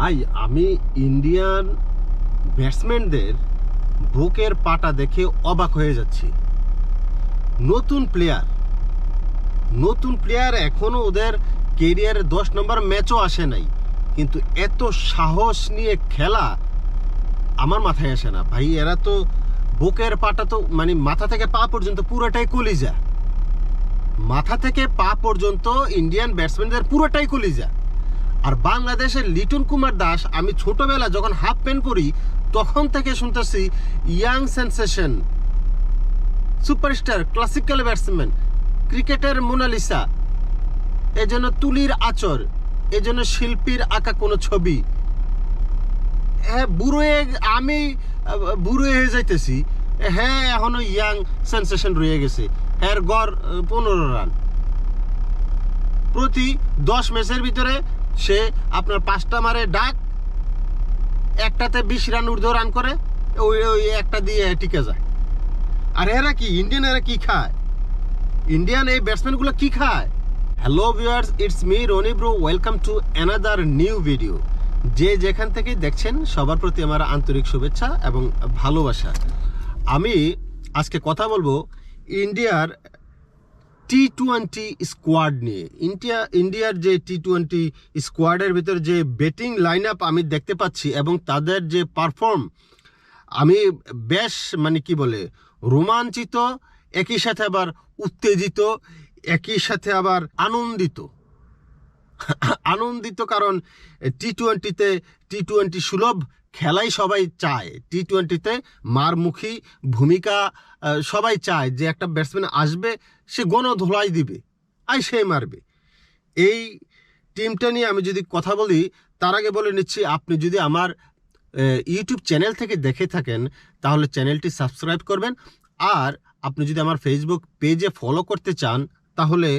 ভাই, আমি ইন্ডিয়ান ব্যাটসম্যানদের বুকের পাটা দেখে অবাক হয়ে যাচ্ছি। নতুন প্লেয়ার নতুন প্লেয়ার এখনও ওদের কেরিয়ারের দশ নম্বর ম্যাচও আসে নাই। কিন্তু এত সাহস নিয়ে খেলা আমার মাথায় আসে না। ভাই, এরা তো বুকের পাটা তো মানে মাথা থেকে পা পর্যন্ত পুরোটাই কলিজা। মাথা থেকে পা পর্যন্ত ইন্ডিয়ান ব্যাটসম্যানদের পুরোটাই কলিজা। আর বাংলাদেশের লিটন কুমার দাস, আমি ছোটবেলা যখন হাফ প্যান্ট পরি, তখন থেকে শুনতেছি young sensation. Superstar, classical batsman, ক্রিকেটের মোনালিসা। এজন্য তুলির আচর, এজন্য শিল্পীর আঁকা কোনো ছবি। হ্যাঁ বুড়ো আমি, বুড়ো হয়ে যাইতেছি। হ্যাঁ এখনও ইয়াং সেন্সেশন রয়ে গেছে। এর গড়, পনেরো রান। প্রতি দশ ম্যাচের ভিতরে সে আপনার পাঁচটা মারে ডাক, একটাতে বিশ রান ঊর্ধ্ব রান করে, ওই ওই একটা দিয়ে টিকে যায়। আর এরা কি ইন্ডিয়ান এরা কি খায়? ইন্ডিয়ান এই ব্যাটসম্যানগুলো কি খায়? Hello viewers it's me Roni bro welcome to another new video যে যেখান থেকেই দেখছেন, সবার প্রতি আমার আন্তরিক শুভেচ্ছা এবং ভালোবাসা। আমি আজকে কথা বলব ইন্ডিয়ার টি টোয়েন্টি স্কোয়াড নিয়ে। ইন্ডিয়া ইন্ডিয়ার যে টি টোয়েন্টি স্কোয়াডের ভিতর যে ব্যাটিং লাইন আপ আমি দেখতে পাচ্ছি এবং তাদের যে পারফর্ম আমি বেশ মানে কি বলে, রোমাঞ্চিত, একই সাথে আবার উত্তেজিত, একই সাথে আবার আনন্দিত। আনন্দিত কারণ টি টোয়েন্টিতে টি টোয়েন্টি সুলভ খেলাই সবাই চায়। টি টোয়েন্টিতে মারমুখী ভূমিকা সবাই চায় যে একটা ব্যাটসম্যান আসবে, সে গণধোলাই দিবে আই সে মারবে। এই টিমটা নিয়ে আমি যদি কথা বলি, তার আগে বলে নিচ্ছি, আপনি যদি আমার ইউটিউব চ্যানেল থেকে দেখে থাকেন, তাহলে চ্যানেলটি সাবস্ক্রাইব করবেন। আর আপনি যদি আমার ফেসবুক পেজে ফলো করতে চান, তাহলে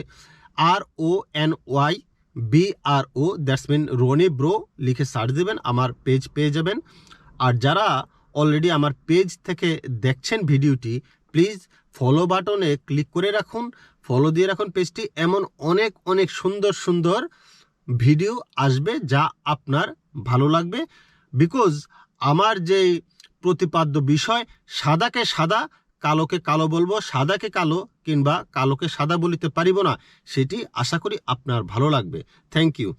R O N Y B R O that's mean Roni bro লিখে সার্চ দেবেন, আমার পেজ পেয়ে যাবেন। আর যারা অলরেডি আমার পেজ থেকে দেখছেন ভিডিওটি প্লিজ ফলো বাটনে ক্লিক করে রাখুন। ফলো দিয়ে রাখুন পেজটি এমন অনেক অনেক সুন্দর সুন্দর ভিডিও আসবে যা আপনার ভালো লাগবে। বিকজ আমার যে প্রতিপাদ্য বিষয়, সাদাকে সাদা কালোকে কালো বলব, সাদাকে কালো কিংবা কালোকে সাদা বলিতে পারিব না, সেটি আশা করি আপনার ভালো লাগবে। থ্যাংক ইউ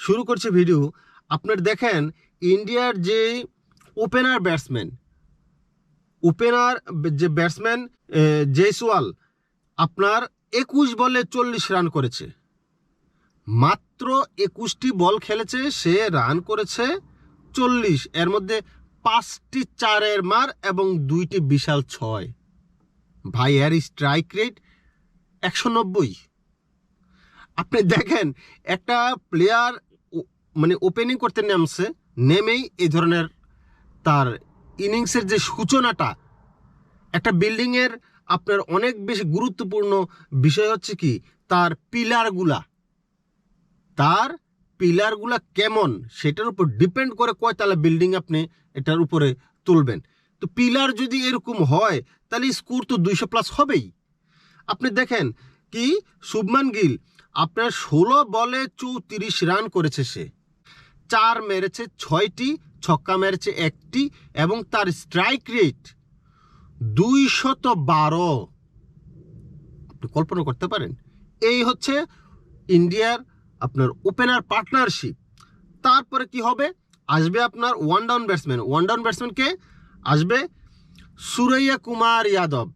শুরু করছে ভিডিও আপনার দেখেন, ইন্ডিয়ার যে ওপেনার ব্যাটসম্যান ওপেনার যে ব্যাটসম্যান জয়সওয়াল, আপনার একুশ বলে চল্লিশ রান করেছে। মাত্র একুশটি বল খেলেছে, সে রান করেছে চল্লিশ। এর মধ্যে পাঁচটি চারের মার এবং দুইটি বিশাল ছয়। ভাই এর স্ট্রাইক রেট একশো নব্বই। আপনি দেখেন, একটা প্লেয়ার মানে ওপেনিং করতে নামছে, নেমেই এই ধরনের তার ইনিংসের যে সূচনাটা, একটা বিল্ডিংয়ের আপনার অনেক বেশি গুরুত্বপূর্ণ বিষয় হচ্ছে কি, তার পিলারগুলা তার পিলারগুলা কেমন, সেটার উপর ডিপেন্ড করে কয়তলা বিল্ডিং আপনি এটার উপরে তুলবেন। তো পিলার যদি এরকম হয়, তাহলে স্কোর তো দুইশো প্লাস হবেই। আপনি দেখেন কি, শুভমান গিল আপনার ষোলো বলে চৌত্রিশ রান করেছে সে। চার মেরেছে ছয়টি, ছক্কা মেরেছে একটি, এবং তার স্ট্রাইক রেট দুইশত বারো। আপনি কল্পনা করতে পারেন। এই হচ্ছে ইন্ডিয়ার আপনার ওপেনার পার্টনারশিপ তারপরে কি হবে? আসবে আপনার one down batsman one down ব্যাটসম্যানকে আসবে। সুরাইয়া কুমার যাদব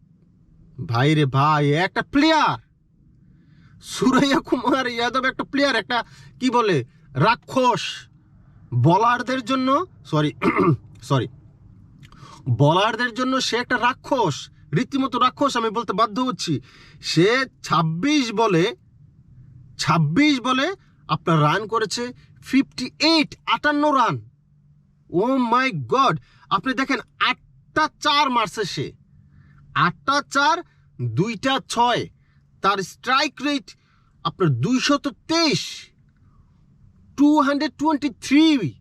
ভাই রে ভাই, একটা প্লেয়ার সুরাইয়া কুমার যাদব একটা প্লেয়ার একটা কি বলে, রাক্ষস। বলারদের জন্য সরি সরি বলারদের জন্য সে একটা রাক্ষস। রীতিমতো রাক্ষস, আমি বলতে বাধ্য হচ্ছি। সে ২৬ বলে ২৬ বলে আপনার রান করেছে ফিফটি এইট আটান্ন রান ও মাই গড আপনি দেখেন আটটা চার মারছে সে। আটটা চার দুইটা ছয়। তার স্ট্রাইক রেট আপনার দুইশত তেইশ। টু হান্ড্রেড টোয়েন্টি থ্রি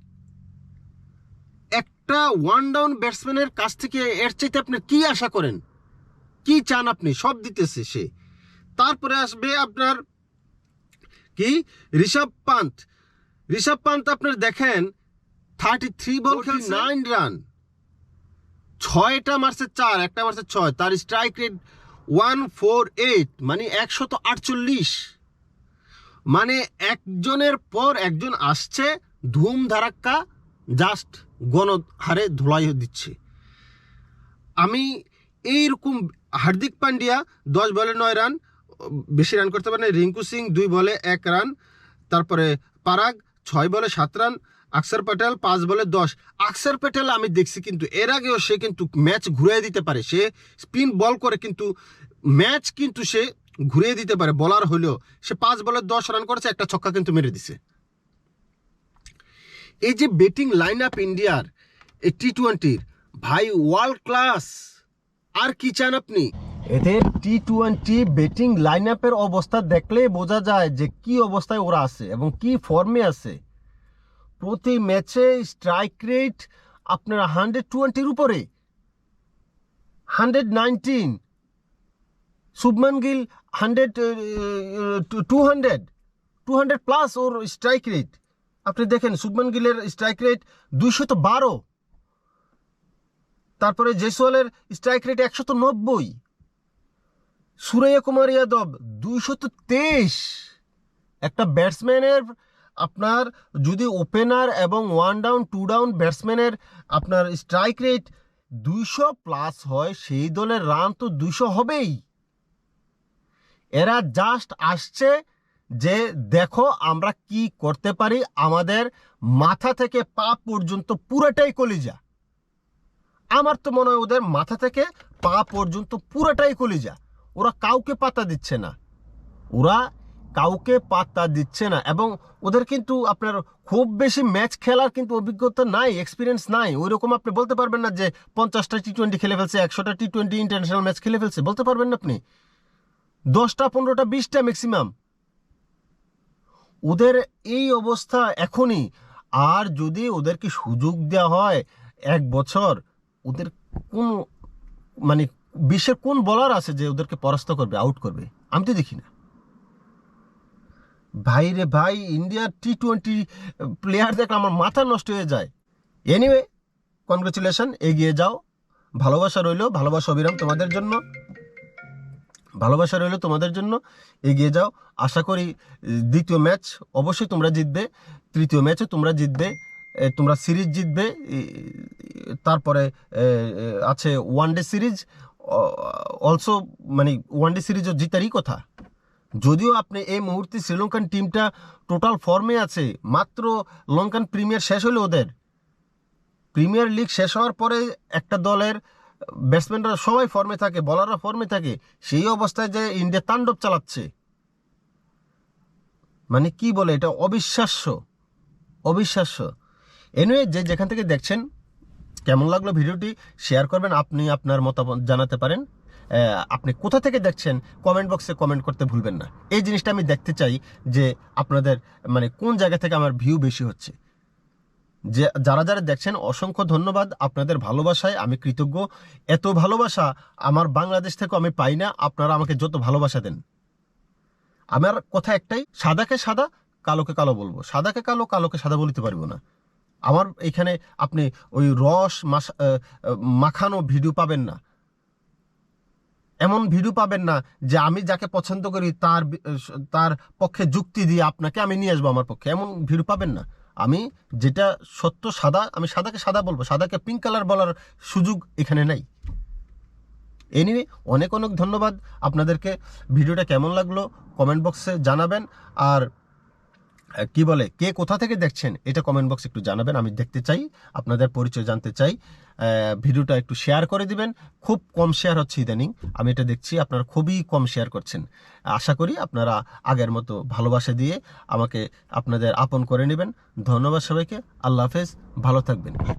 একটা ওয়ান ডাউন ব্যাটসম্যানের কাছ থেকে এর চাইতে আপনি কি আশা করেন? কি চান আপনি? সব দিতেছে সে। তারপরে আসবে আপনার কি? ঋষভ পান্ত। ঋষভ পান্ত আপনার দেখেন থার্টি থ্রি বল খেলছে। নাইন রান ছয়টা মারছে চার, একটা মারছে ছয়। তার strike rate one four eight মানে একশত আটচল্লিশ। মানে একজনের পর একজন আসছে, ধুম ধারাক্কা জাস্ট গণহারে ধুলাই দিচ্ছে। আমি এইরকম হার্দিক পান্ডিয়া, দশ বলে নয় রান, বেশি রান করতে পারে রিঙ্কু সিং দুই বলে এক রান, তারপরে পারাগ ছয় বলে সাত রান আকসার প্যাটেল পাঁচ বলে দশ। আকসার প্যাটেল আমি দেখছি কিন্তু এর আগেও সে কিন্তু ম্যাচ ঘুরিয়ে দিতে পারে। সে স্পিন বল করে কিন্তু ম্যাচ কিন্তু সে ঘুরিয়ে দিতে পারে বলার হলেও। সে পাঁচ বলে দশ রান করেছে, একটা ছক্কা কিন্তু মেরে দিছে। এই যে ব্যাটিং লাইন আপ ইন্ডিয়ার এই টি টোয়েন্টির ভাই ওয়ার্ল্ড ক্লাস আর কি চান আপনি? এদের টি টোয়েন্টি ব্যাটিং লাইন আপের অবস্থা দেখলে বোঝা যায় যে কি অবস্থায় ওরা আছে এবং কি ফর্মে আছে। প্রতি ম্যাচে স্ট্রাইক রেট আপনার হান্ড্রেড টোয়েন্টির উপরে। Hundred nineteen. Shubman Gill hundred two hundred. Two hundred plus ওর স্ট্রাইক রেট। আপনি দেখেন শুভমান গিলের স্ট্রাইক রেট দুইশত বারো। তারপরে জেসওয়ালের স্ট্রাইক রেট একশত নব্বই। সুরাইয়া কুমার যাদব দুইশত তেইশ। একটা ব্যাটসম্যানের আপনার যদি ওপেনার এবং ওয়ান ডাউন টু ডাউন ব্যাটসম্যানের আপনার স্ট্রাইক রেট দুইশো প্লাস হয়, সেই দলের রান তো দুইশো হবেই। এরা জাস্ট আসছে যে দেখো আমরা কি করতে পারি, আমাদের মাথা থেকে পা পর্যন্ত পুরোটাই কলিজা। আমার তো মনে হয় ওদের মাথা থেকে পা পর্যন্ত পুরোটাই কলিজা। ওরা কাউকে পাতা দিচ্ছে না। ওরা কাউকে পাত্তা দিচ্ছে না এবং ওদের কিন্তু আপনার খুব বেশি ম্যাচ খেলার কিন্তু অভিজ্ঞতা নাই এক্সপিরিয়েন্স নাই। ওই রকম আপনি বলতে পারবেন না যে পঞ্চাশটা টি টোয়েন্টি খেলে ফেলছে, একশোটা টি টোয়েন্টি ইন্টারন্যাশনাল ম্যাচ খেলে ফেলছে। বলতে পারবেন না আপনি? দশটা, পনেরোটা, বিশটা ম্যাক্সিমাম ওদের এই অবস্থা এখনই। আর যদি ওদেরকে সুযোগ দেওয়া হয় এক বছর, ওদের কোন মানে বিশ্বের কোন বলার আছে যে ওদেরকে পরাস্ত করবে আউট করবে? আমি তো দেখি না। ভাই রে ভাই ইন্ডিয়ার টি টোয়েন্টি প্লেয়ার দেখলে আমার মাথা নষ্ট হয়ে যায়। এনিওয়ে কনগ্রেচুলেশন এগিয়ে যাও। ভালোবাসা রইল, ভালোবাসা অবিরাম তোমাদের জন্য। ভালোবাসা রইল তোমাদের জন্য, এগিয়ে যাও। আশা করি, দ্বিতীয় ম্যাচ অবশ্যই তোমরা জিতবে। তৃতীয় ম্যাচও তোমরা জিতবে। তোমরা সিরিজ জিতবে। তারপরে আছে ওয়ান ডে সিরিজ অলসো মানে ওয়ান ডে সিরিজও জিতারই কথা। যদিও আপনি এই মুহূর্তে শ্রীলঙ্কান টিমটা টোটাল ফর্মে আছে, মাত্র লঙ্কান প্রিমিয়ার শেষ হলো ওদের। প্রিমিয়ার লিগ শেষ হওয়ার পরে একটা দলের ব্যাটসম্যানরা সবাই ফর্মে থাকে বলাররা ফর্মে থাকে, সেই অবস্থায় যে ইন্ডিয়া তাণ্ডব চালাচ্ছে। মানে কি বলে এটা? অবিশ্বাস্য। অবিশ্বাস্য। এনিওয়ে যে যেখান থেকে দেখছেন কেমন লাগল ভিডিওটি? শেয়ার করবেন, আপনি আপনার মতামত জানাতে পারেন। আপনি কোথা থেকে দেখছেন, কমেন্ট বক্সে কমেন্ট করতে ভুলবেন না। এই জিনিসটা আমি দেখতে চাই যে আপনাদের মানে কোন জায়গা থেকে আমার ভিউ বেশি হচ্ছে। যে, যারা যারা দেখছেন, অসংখ্য ধন্যবাদ আপনাদের ভালোবাসায়, আমি কৃতজ্ঞ। এত ভালোবাসা আমার বাংলাদেশ থেকে আমি পাই না, আপনারা আমাকে যত ভালোবাসা দেন। আমার কথা একটাই, সাদাকে সাদা, কালোকে কালো বলব। সাদাকে কালো, কালোকে সাদা বলতে পারব না। আমার এখানে আপনি ওই রস মাখানো ভিডিও পাবেন না। এমন ভিডিও পাবেন না যে আমি যাকে পছন্দ করি তার তার পক্ষে যুক্তি দিয়ে আপনাকে আমি নিয়ে আসব আমার পক্ষে। এমন ভিডিও পাবেন না। আমি যেটা সত্য সাদা, আমি সাদাকে সাদা বলব, সাদাকে পিঙ্ক কালার বলার সুযোগ এখানে নাই। এনিওয়ে অনেক অনেক ধন্যবাদ। আপনাদেরকে ভিডিওটা কেমন লাগল? কমেন্ট বক্সে জানাবেন। আর কি বলে, কে কোথা থেকে দেখছেন এটা কমেন্ট বক্স একটু জানাবেন, আমি দেখতে চাই, আপনাদের পরিচয় জানতে চাই। ভিডিওটা একটু শেয়ার করে দিবেন, খুব কম শেয়ার হচ্ছে ইদানিং, আমি এটা দেখছি, আপনারা খুবই কম শেয়ার করছেন। আশা করি আপনারা আগের মতো ভালোবাসা দিয়ে আমাকে আপনাদের আপন করে নেবেন। ধন্যবাদ সবাইকে, আল্লাহ হাফেজ, ভালো থাকবেন।